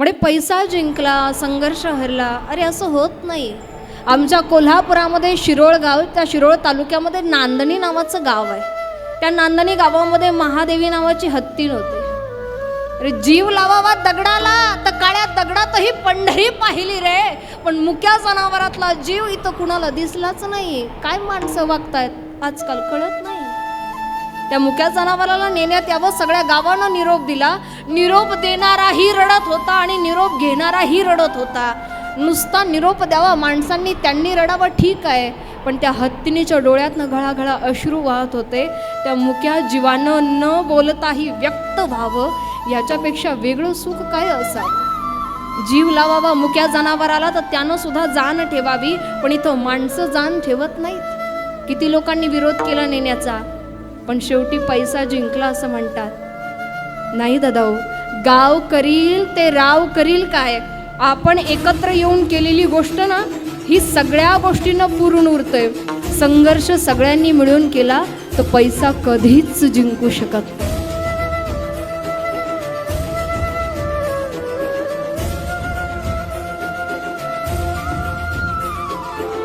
म्हणजे पैसा जिंकला संघर्ष हरला. अरे असं होत नाही. आमच्या कोल्हापुरामध्ये शिरोळ गाव त्या शिरोळ तालुक्यामध्ये नांदणी नावाचं गाव आहे. त्या नांदणी गावामध्ये महादेवी नावाची हत्तीण होती अरे जीव लावावा दगडाला तर काळ्या दगडातही पंढरी पाहिली रे. पण मुक्या जनावरातला जीव इथं कुणाला दिसलाच नाही. काय माणसं वागतायत? आजकाल कळत नाही. त्या मुक्या जनावराला नेण्यात यावं. सगळ्या गावानं निरोप दिला. निरोप देणाराही रडत होता आणि निरोप घेणाराही रडत होता. नुसता निरोप द्यावा. माणसांनी त्यांनी रडावं ठीक आहे. पण त्या हत्तीनीच्या डोळ्यातनं घळाघळा अश्रू वाहत होते. त्या मुक्या जीवानं न बोलताही व्यक्त व्हावं. याच्यापेक्षा वेगळं सुख काय असावं? जीव लावावा मुक्या जनावराला तर त्यानं सुद्धा जाण ठेवावी. पण इथं माणसं जाण ठेवत नाहीत. किती लोकांनी विरोध केला नेण्याचा? पण शेवटी पैसा जिंकला असं म्हणतात. नाही दादा गाव करील ते राव करील काय? आपण एकत्र येऊन केलेली गोष्ट ना ही सगळ्या गोष्टींना पूर्ण उरतंय. संघर्ष सगळ्यांनी मिळून केला तर पैसा कधीच जिंकू शकत नाही.